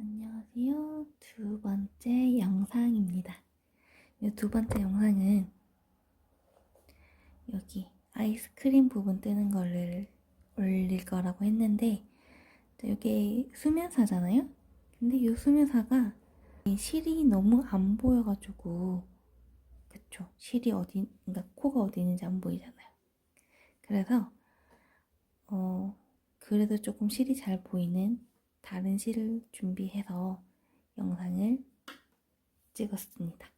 안녕하세요. 두 번째 영상입니다. 이 두 번째 영상은 여기 아이스크림 부분 뜨는 거를 올릴 거라고 했는데 이게 수면사잖아요? 근데 이 수면사가 이 실이 너무 안 보여가지고 그쵸? 실이 어디, 그러니까 코가 어디 있는지 안 보이잖아요. 그래서 어 그래도 조금 실이 잘 보이는 다른 실을 준비해서 영상을 찍었습니다.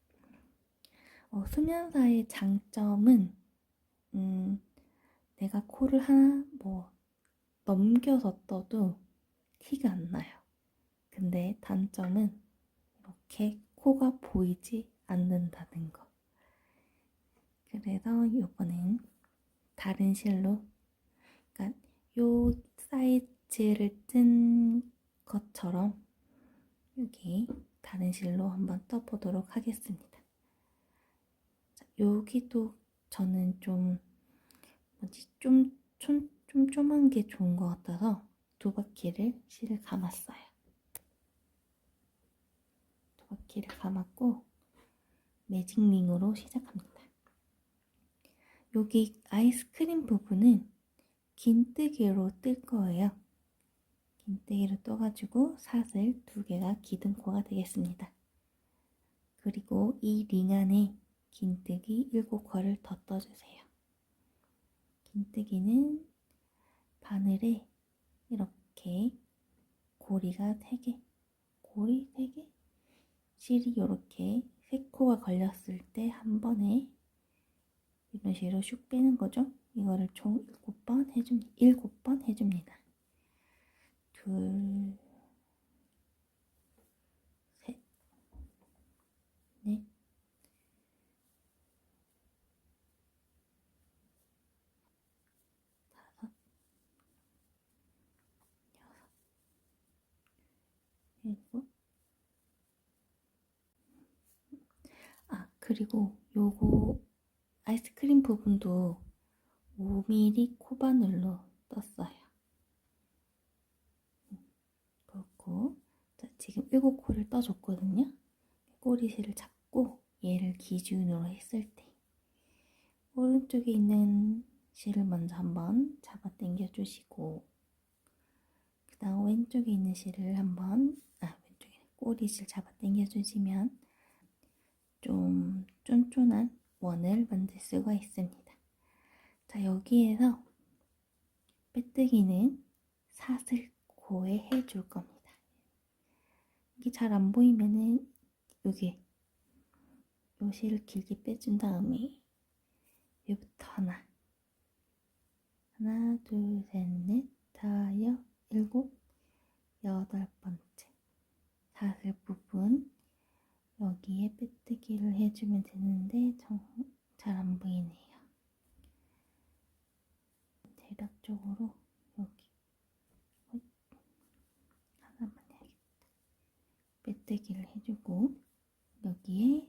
어, 수면사의 장점은 음, 내가 코를 하나 뭐 넘겨서 떠도 티가 안 나요. 근데 단점은 이렇게 코가 보이지 않는다는 거. 그래서 이번엔 다른 실로, 그러니까 요 사이즈를 뜬 것처럼 여기 다른 실로 한번 떠보도록 하겠습니다. 자, 여기도 저는 좀 뭐지 좀, 좀, 좀 조만 게 좋은 것 같아서 두 바퀴를 실을 감았어요. 두 바퀴를 감았고 매직링으로 시작합니다. 여기 아이스크림 부분은 긴뜨기로 뜰 거예요. 긴뜨기로 떠가지고 사슬 두 개가 기둥코가 되겠습니다. 그리고 이 링 안에 긴뜨기 7코를 더 떠주세요. 긴뜨기는 바늘에 이렇게 고리가 3개, 고리 3개, 실이 이렇게 3코가 걸렸을 때 한 번에 이런 식으로 슉 빼는 거죠. 이거를 총 7번 해줍니다. 7번 해줍니다. 둘, 셋, 넷, 다섯, 여섯, 일곱. 아, 그리고 요거 아이스크림 부분도 5mm 코바늘로 떴어요. 그렇고 자, 지금 7코를 떠줬거든요. 꼬리실을 잡고 얘를 기준으로 했을 때 오른쪽에 있는 실을 먼저 한번 잡아 당겨 주시고 그 다음 왼쪽에 있는 실을 한번 아 왼쪽에 꼬리실 잡아 당겨 주시면 좀 쫀쫀한 원을 만들 수가 있습니다. 자, 여기에서 빼뜨기는 사슬코에 해줄 겁니다. 이게 잘 안 보이면은 여기 요 실을 길게 빼준 다음에 여기부터 하나. 하나 둘 셋 넷 다섯 일곱 여덟 번째. 사슬 부분 여기에 빼뜨기를 해주면 되는데 잘 안 보이네요. 대략적으로 여기 어이, 하나만 해야겠다. 빼뜨기를 해주고 여기에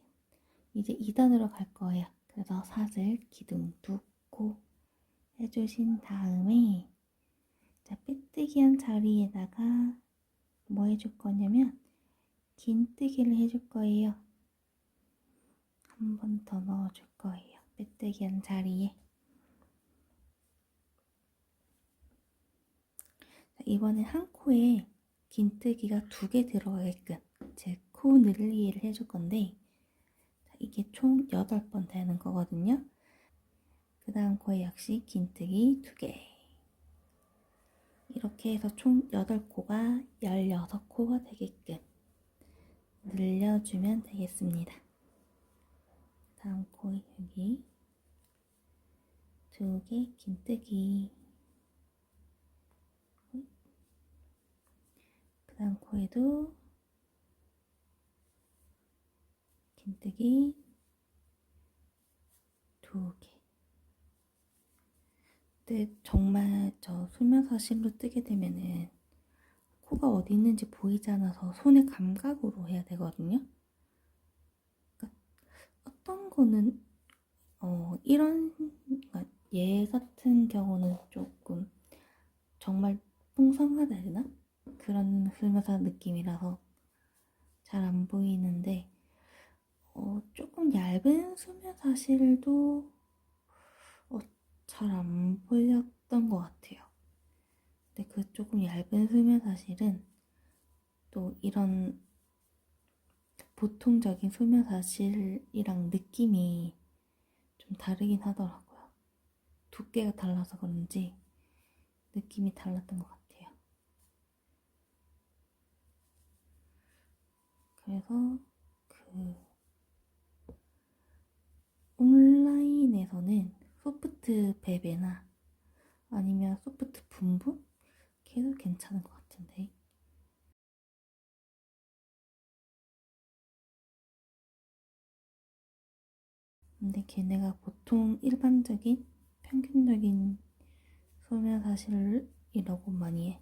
이제 2단으로 갈 거예요. 그래서 사슬 기둥 두코 해주신 다음에 자 빼뜨기 한 자리에다가 뭐 해줄 거냐면 긴뜨기를 해줄 거예요. 한 번 더 넣어줄 거예요. 빼뜨기 한 자리에. 이번엔 한 코에 긴뜨기가 두 개 들어가게끔 제 코 늘리기를 해줄 건데 이게 총 8번 되는 거거든요. 그 다음 코에 역시 긴뜨기 두 개. 이렇게 해서 총 8코가 16코가 되게끔 늘려주면 되겠습니다. 다음 코 여기 두 개 긴뜨기 그 다음 코에도 긴뜨기 두 개. 근데 정말 저 수면사실로 뜨게 되면은 코가 어디 있는지 보이지 않아서 손의 감각으로 해야 되거든요. 그러니까 어떤 거는 어 이런 그러니까 얘 같은 경우는 조금 정말 풍성하다 해야 되나? 그런 술면사 느낌이라서 잘 안 보이는데 어, 조금 얇은 수면 사 실도 어, 잘안 보였던 것 같아요. 근데 그 조금 얇은 수면 사 실은 또 이런 보통적인 수면 사 실이랑 느낌이 좀 다르긴 하더라고요. 두께가 달라서 그런지 느낌이 달랐던 것 같아요. 그래서 그 온라인에서는 소프트 베베나 아니면 소프트 분부? 걔도 괜찮은 것 같은데. 근데 걔네가 보통 일반적인 평균적인 소면 사실이라고 많이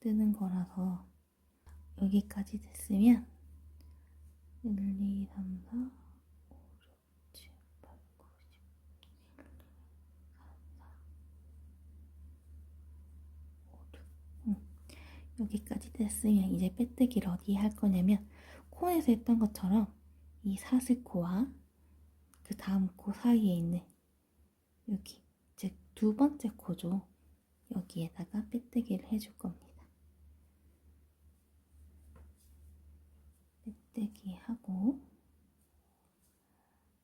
뜨는 거라서 여기까지 됐으면 1, 2, 3, 4, 5, 6, 7, 8, 9, 10, 1, 2, 3, 4, 5, 6. 응. 여기까지 됐으면 이제 빼뜨기를 어디에 할 거냐면 콘에서 했던 것처럼 이 사슬코와 그 다음 코 사이에 있는 여기 즉 두 번째 코죠. 여기에다가 빼뜨기를 해줄 겁니다. 빼뜨기 하고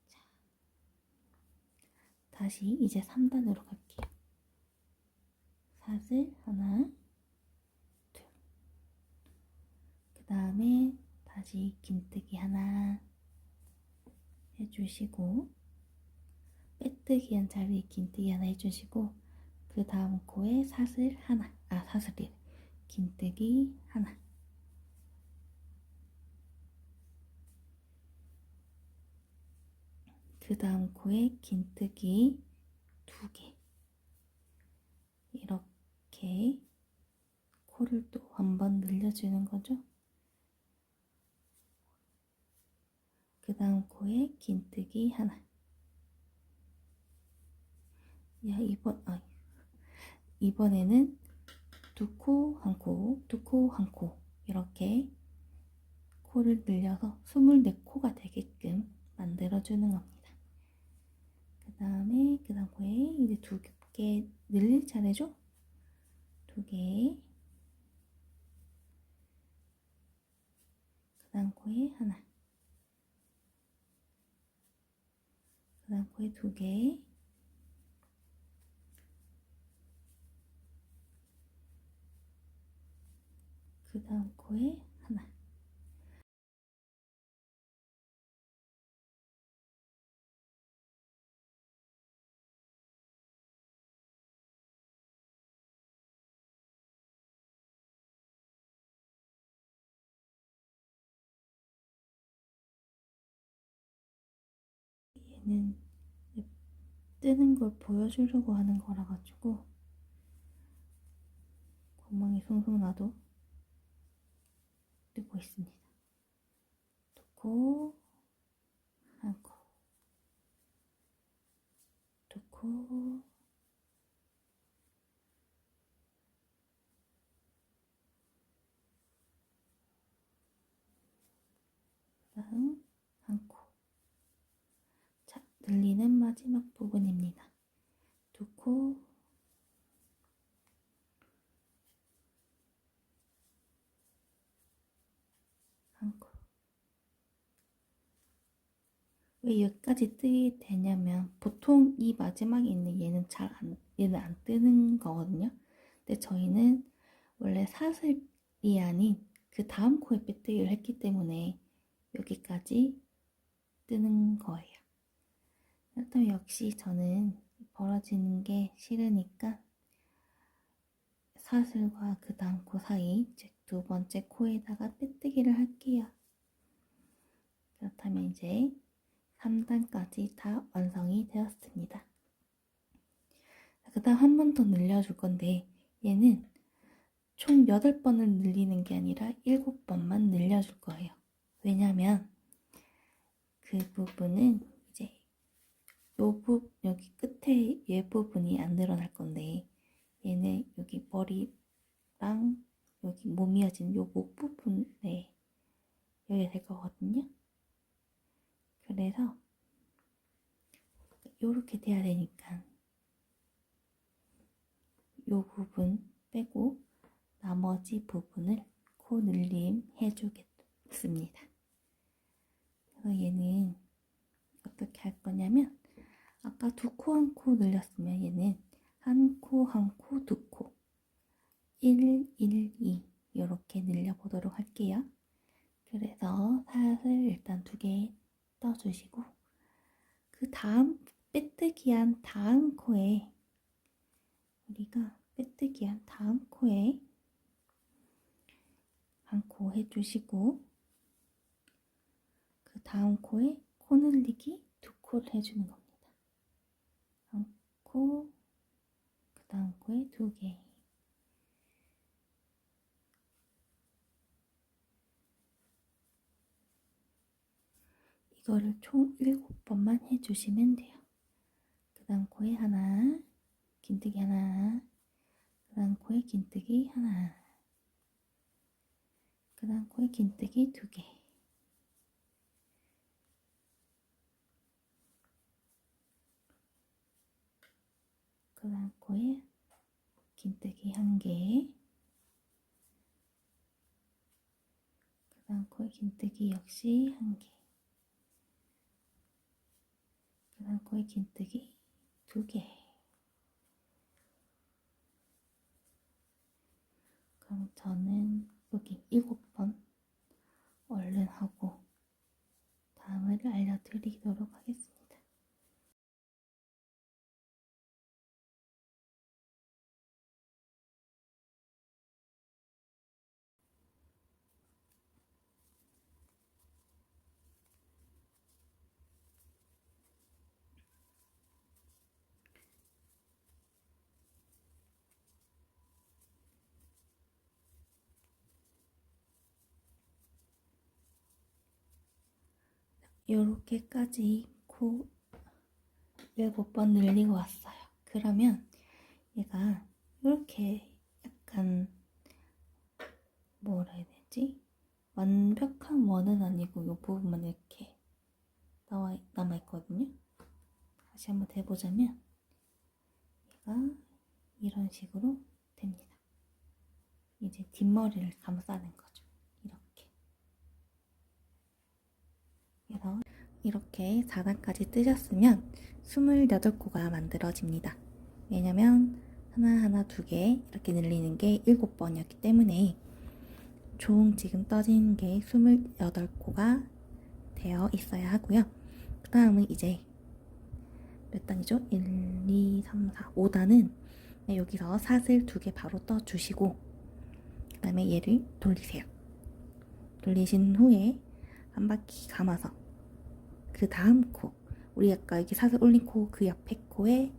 자, 다시 이제 3단으로 갈게요. 사슬 하나 둘. 그 다음에 다시 긴뜨기 하나 해주시고 빼뜨기 한 자리에 긴뜨기 하나 해주시고 그 다음 코에 사슬 하나. 아 사슬이 긴뜨기 하나. 그 다음 코에 긴뜨기 두 개. 이렇게 코를 또 한 번 늘려주는 거죠. 그 다음 코에 긴뜨기 하나 야 이번 아 이번에는 두 코 한 코, 두 코 한 코 이렇게 코를 늘려서 24코가 되게끔 만들어주는 겁니다. 그 다음에 그 다음 코에 이제 두 개 늘릴 차례죠? 두 개. 그 다음 코에 하나. 그 다음 코에 두 개. 그 다음 코에 얘는 뜨는 걸 보여주려고 하는 거라 가지고 구멍이 송송 나도 뜨고 있습니다. 코, 두 코, 그다음 한 코. 자, 늘리는 마지막 부분입니다. 두 코, 한 코. 왜 여기까지 뜨게 되냐면 보통 이 마지막에 있는 얘는 잘 안, 얘는 안 뜨는 거거든요. 근데 저희는 원래 사슬이 아닌 그 다음 코에 빼뜨기를 했기 때문에 여기까지 뜨는 거예요. 그렇다면 역시 저는 벌어지는 게 싫으니까 사슬과 그 다음 코 사이, 즉 두 번째 코에다가 빼뜨기를 할게요. 그렇다면 이제 3단까지 다 완성이 되었습니다. 그 다음 한 번 더 늘려줄 건데 얘는 총 8번을 늘리는 게 아니라 7번만 늘려줄 거예요. 왜냐면 그 부분은 요 부, 여기 끝에 얘 부분이 안 늘어날 건데 얘는 여기 머리랑 여기 몸 이어지는 요목 부분에 여야 될 거거든요. 그래서 요렇게 돼야 되니까 요 부분 빼고 나머지 부분을 코 늘림 해주겠습니다. 그래서 얘는 어떻게 할 거냐면 아까 두 코 한 코 늘렸으면 얘는 한 코 한 코 두 코 1, 1, 2 이렇게 늘려보도록 할게요. 그래서 살을 일단 두 개 떠주시고 그 다음 빼뜨기한 다음 코에 우리가 빼뜨기한 다음 코에 한 코 해주시고 그 다음 코에 코 늘리기 두 코를 해주는 겁니다. 한 코, 그 다음 코에 두 개. 이거를 총 7번만 해주시면 돼요. 그 다음 코에 하나, 긴뜨기 하나, 그 다음 코에 긴뜨기 하나, 그 다음 코에 긴뜨기 두 개. 그 다음 코에 긴뜨기 한 개. 그 다음 코에 긴뜨기 역시 한 개. 그 다음 코에 긴뜨기 두 개. 그럼 저는 여기 일곱 번 얼른 하고 다음을 알려드리도록 하겠습니다. 요렇게까지 코 일곱 번 늘리고 왔어요. 그러면 얘가 이렇게 약간 뭐라 해야 되지? 완벽한 원은 아니고 요 부분만 이렇게 나와 남아 있거든요. 다시 한번 해보자면 얘가 이런 식으로 됩니다. 이제 뒷머리를 감싸는 거죠. 이렇게. 그래서 이렇게 4단까지 뜨셨으면 28코가 만들어집니다. 왜냐면 하나하나 두 개 이렇게 늘리는 게 7번이었기 때문에 총 지금 떠진 게 28코가 되어 있어야 하고요. 그 다음은 이제 몇 단이죠? 1, 2, 3, 4, 5단은 여기서 사슬 두 개 바로 떠주시고 그 다음에 얘를 돌리세요. 돌리신 후에 한 바퀴 감아서 그 다음 코 우리 아까 여기 사슬 올린 코 그 옆에 코에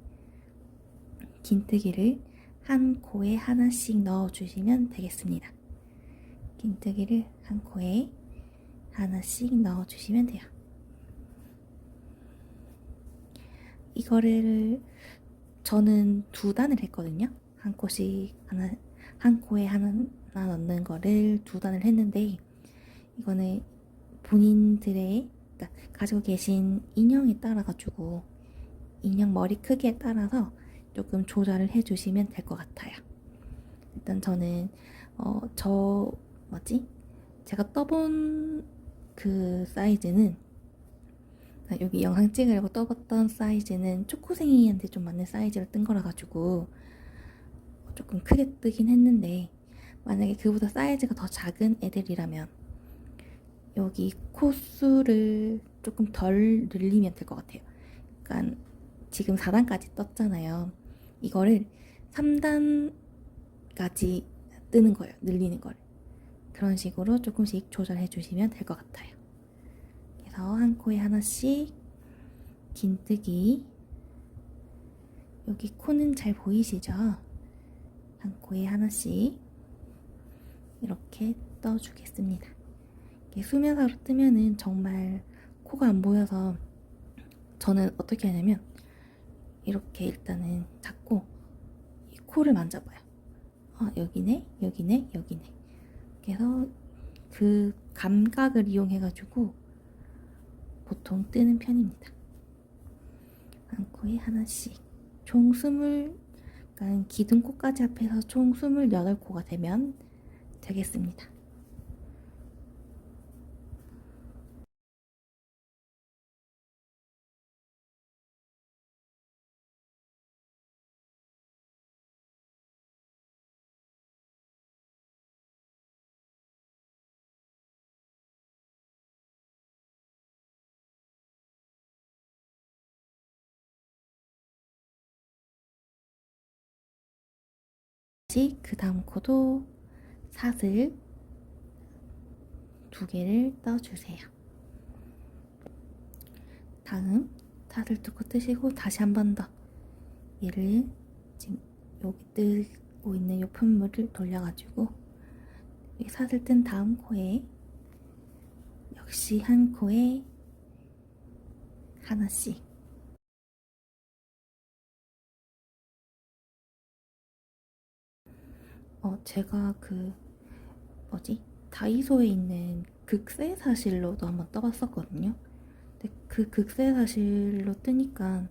긴뜨기를 한 코에 하나씩 넣어주시면 되겠습니다. 긴뜨기를 한 코에 하나씩 넣어주시면 돼요. 이거를 저는 두 단을 했거든요. 한 코씩 하나 한 코에 하나 넣는 거를 두 단을 했는데 이거는 본인들의 그러니까 가지고 계신 인형에 따라 가지고 인형 머리 크기에 따라서 조금 조절을 해주시면 될 것 같아요. 일단 저는 어, 저 뭐지? 제가 떠본 그 사이즈는 그러니까 여기 영상 찍으려고 떠봤던 사이즈는 초코생이한테 좀 맞는 사이즈를 뜬 거라 가지고 조금 크게 뜨긴 했는데 만약에 그보다 사이즈가 더 작은 애들이라면 여기 코수를 조금 덜 늘리면 될 것 같아요. 그러니까 지금 4단까지 떴잖아요. 이거를 3단까지 뜨는 거예요. 늘리는 걸. 그런 식으로 조금씩 조절해 주시면 될 것 같아요. 그래서 한 코에 하나씩 긴뜨기 여기 코는 잘 보이시죠? 한 코에 하나씩 이렇게 떠주겠습니다. 수면사로 뜨면은 정말 코가 안 보여서 저는 어떻게 하냐면 이렇게 일단은 잡고 이 코를 만져봐요. 아, 여기네, 여기네, 여기네. 그래서 그 감각을 이용해가지고 보통 뜨는 편입니다. 한 코에 하나씩. 총 스물, 그러니까 기둥코까지 합해서 총 스물여덟 코가 되면 되겠습니다. 그 다음 코도 사슬 두 개를 떠주세요. 다음 사슬 두 코 뜨시고 다시 한 번 더 얘를 지금 여기 뜨고 있는 요 품물을 돌려가지고 사슬 뜬 다음 코에 역시 한 코에 하나씩 어, 제가 그, 뭐지? 다이소에 있는 극세 사실로도 한번 떠봤었거든요. 근데 그 극세 사실로 뜨니까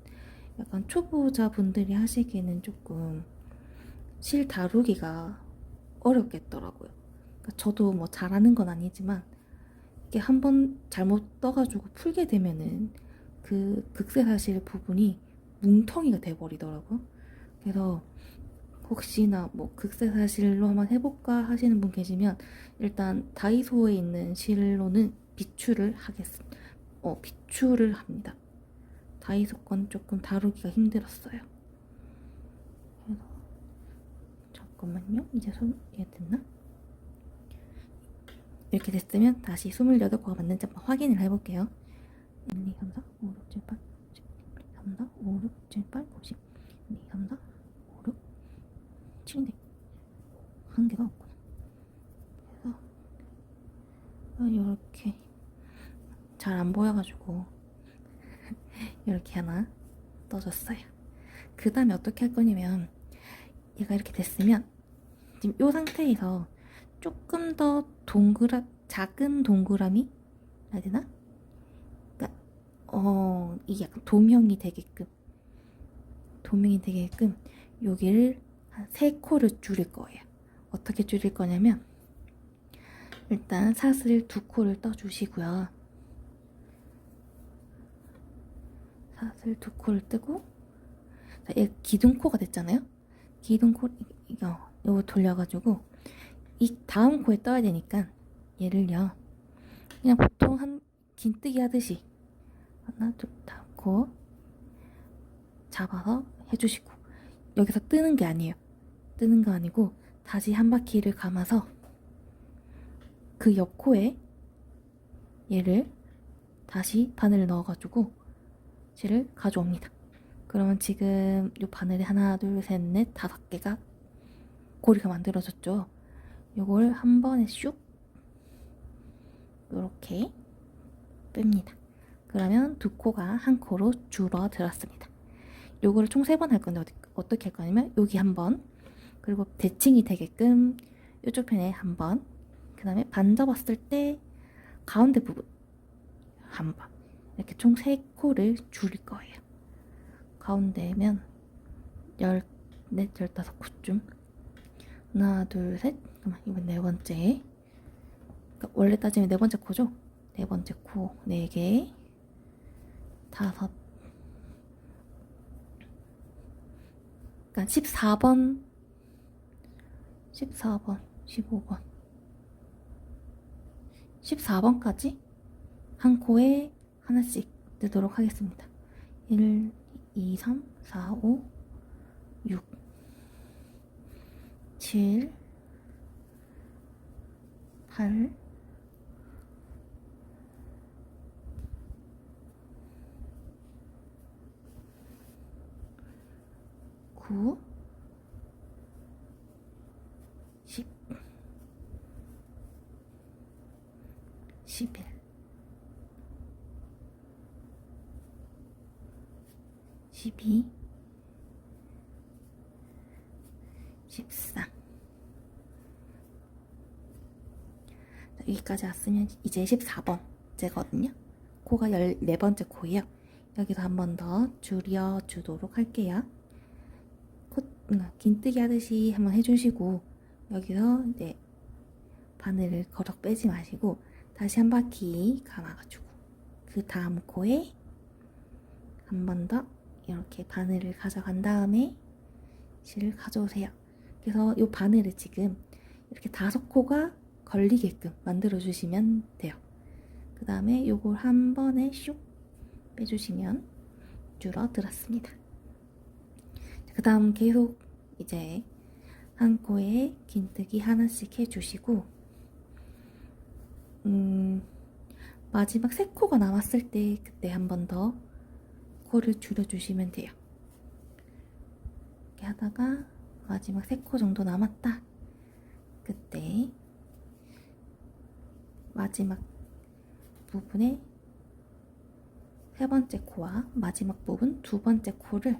약간 초보자분들이 하시기에는 조금 실 다루기가 어렵겠더라고요. 그러니까 저도 뭐 잘하는 건 아니지만 이게 한번 잘못 떠가지고 풀게 되면은 그 극세 사실 부분이 뭉텅이가 돼버리더라고요. 그래서 혹시나 뭐 극세 사 실로 한번 해볼까 하시는 분 계시면 일단 다이소에 있는 실로는 비추를 하겠습니다. 어, 비추를 합니다. 다이소 건 조금 다루기가 힘들었어요. 잠깐만요. 이제 손 이게 됐나? 이렇게 됐으면 다시 28코가 맞는지 한번 확인을 해볼게요. 1, 2, 3, 4, 5, 6, 7, 8, 9, 10, 1, 2, 3, 4, 5, 6, 7, 8, 9, 10, 1, 2, 3, 4, 5, 6, 7인데 한 개가 없구나. 그래서 이렇게 잘 안 보여가지고 이렇게 하나 떠줬어요. 그 다음에 어떻게 할 거냐면 얘가 이렇게 됐으면 지금 이 상태에서 조금 더 동그라 작은 동그라미 해야 되나? 그러니까 어 이게 약간 도명이 되게끔 도명이 되게끔 여기를 한 세 코를 줄일 거예요. 어떻게 줄일 거냐면 일단 사슬 두 코를 떠주시고요. 사슬 두 코를 뜨고 자, 얘 기둥코가 됐잖아요. 기둥코 이거 이거 돌려가지고 이 다음 코에 떠야 되니까 얘를요 그냥 보통 한 긴뜨기 하듯이 하나 둘 다음 코 잡아서 해주시고 여기서 뜨는 게 아니에요. 뜨는 거 아니고 다시 한 바퀴를 감아서 그 옆코에 얘를 다시 바늘을 넣어가지고 실을 가져옵니다. 그러면 지금 이 바늘에 하나, 둘, 셋, 넷, 다섯 개가 고리가 만들어졌죠. 요걸 한 번에 슉 요렇게 뺍니다. 그러면 두 코가 한 코로 줄어들었습니다. 요거를 총 세 번 할 건데 어떻게 할 거냐면 여기 한 번, 그리고 대칭이 되게끔 이쪽 편에 한 번, 그 다음에 반 접었을 때 가운데 부분 한 번. 이렇게 총세 코를 줄일 거예요. 가운데면 열, 넷, 열다섯 코쯤. 하나, 둘, 셋. 잠깐만, 이번 네 번째. 그러니까 원래 따지면 네 번째 코죠? 네 번째 코, 네 개. 다섯. 그러니까 14번, 14번, 15번. 14번까지 한 코에 하나씩 뜨도록 하겠습니다. 1, 2, 3, 4, 5, 6, 7, 8, 9, 10일 십이, 십사. 여기까지 왔으면 이제 14번 째거든요. 코가 열네 번째 코예요. 여기서 한 번 더 줄여 주도록 할게요. 코, 음, 긴뜨기 하듯이 한번 해주시고 여기서 이제 바늘을 걸어 빼지 마시고 다시 한 바퀴 감아가지고 그 다음 코에 한 번 더 이렇게 바늘을 가져간 다음에 실을 가져오세요. 그래서 이 바늘을 지금 이렇게 다섯 코가 걸리게끔 만들어 주시면 돼요. 그 다음에 요걸 한 번에 슉 빼주시면 줄어들었습니다. 그 다음 계속 이제 한 코에 긴뜨기 하나씩 해주시고 음, 마지막 세 코가 남았을 때 그때 한 번 더 코를 줄여주시면 돼요. 이렇게 하다가 마지막 세코 정도 남았다. 그때 마지막 부분에 세 번째 코와 마지막 부분 두 번째 코를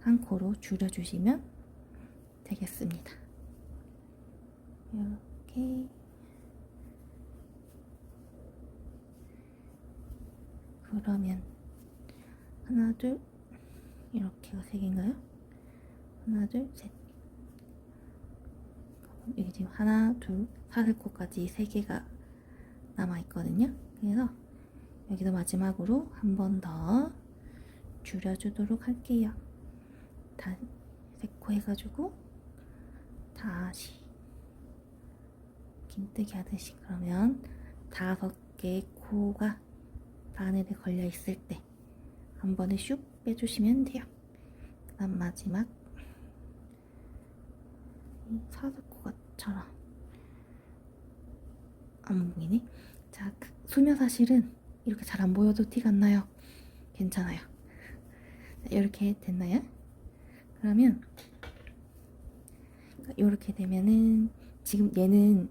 한 코로 줄여주시면 되겠습니다. 이렇게 그러면 하나 둘 이렇게가 세 개인가요? 하나 둘셋 여기 지금 하나 둘 사슬코까지 세 개가 남아 있거든요. 그래서 여기도 마지막으로 한 번 더 줄여주도록 할게요. 다 세코 해가지고 다시 긴뜨기 하듯이 그러면 다섯 개의 코가 바늘에 걸려 있을 때 한 번에 슉 빼주시면 돼요. 그다음 마지막 이 사슬코가처럼 안 보이네. 자, 그 수면 사실은 이렇게 잘 안 보여도 티가 안 나요. 괜찮아요. 자, 이렇게 됐나요? 그러면 이렇게 되면은 지금 얘는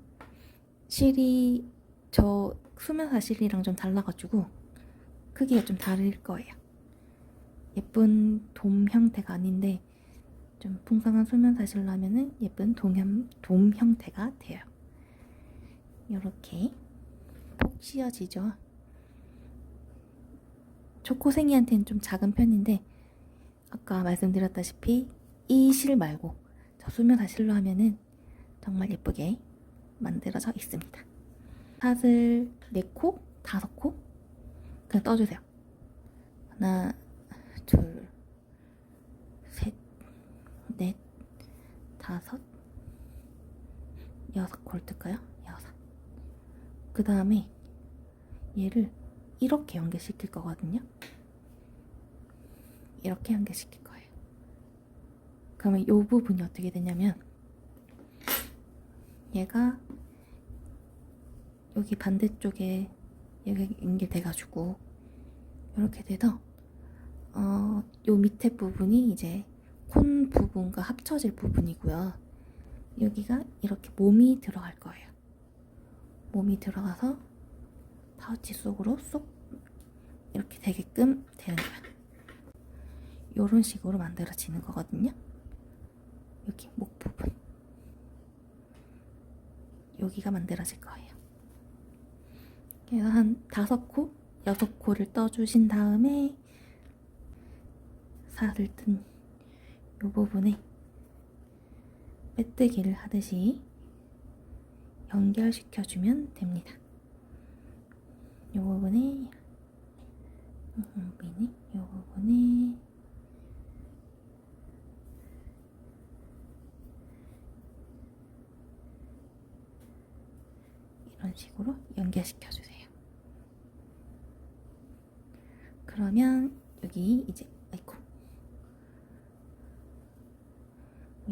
실이 저 수면 사실이랑 좀 달라가지고 크기가 좀 다를 거예요. 예쁜 돔 형태가 아닌데 좀 풍성한 수면 사실로 하면은 예쁜 돔, 돔 형태가 돼요. 이렇게 폭 씌어지죠. 초코생이한테는 좀 작은 편인데 아까 말씀드렸다시피 이 실 말고 저 수면 사실로 하면은 정말 예쁘게 만들어져 있습니다. 사슬 4코, 5코 그냥 떠주세요. 하나, 둘, 셋, 넷, 다섯, 여섯 뜰까요? 여섯. 그 다음에 얘를 이렇게 연결시킬 거거든요. 이렇게 연결시킬 거예요. 그러면 이 부분이 어떻게 되냐면 얘가 여기 반대쪽에 연결돼가지고 이렇게 돼서 어, 요 밑에 부분이 이제 콘 부분과 합쳐질 부분이고요. 여기가 이렇게 몸이 들어갈 거예요. 몸이 들어가서 파우치 속으로 쏙 이렇게 되게끔 되는 거야. 이런 식으로 만들어지는 거거든요. 여기 목 부분. 여기가 만들어질 거예요. 그래서 한 다섯 코, 여섯 코를 떠주신 다음에 살을 뜬이 부분에 빼뜨기를 하듯이 연결시켜주면 됩니다. 이 부분에 이 부분에 이 부분에 이런 식으로 연결시켜주세요. 그러면 여기 이제 아이고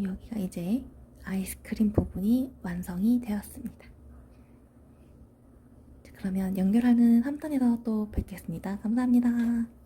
여기가 이제 아이스크림 부분이 완성이 되었습니다. 자, 그러면 연결하는 3단에서 또 뵙겠습니다. 감사합니다.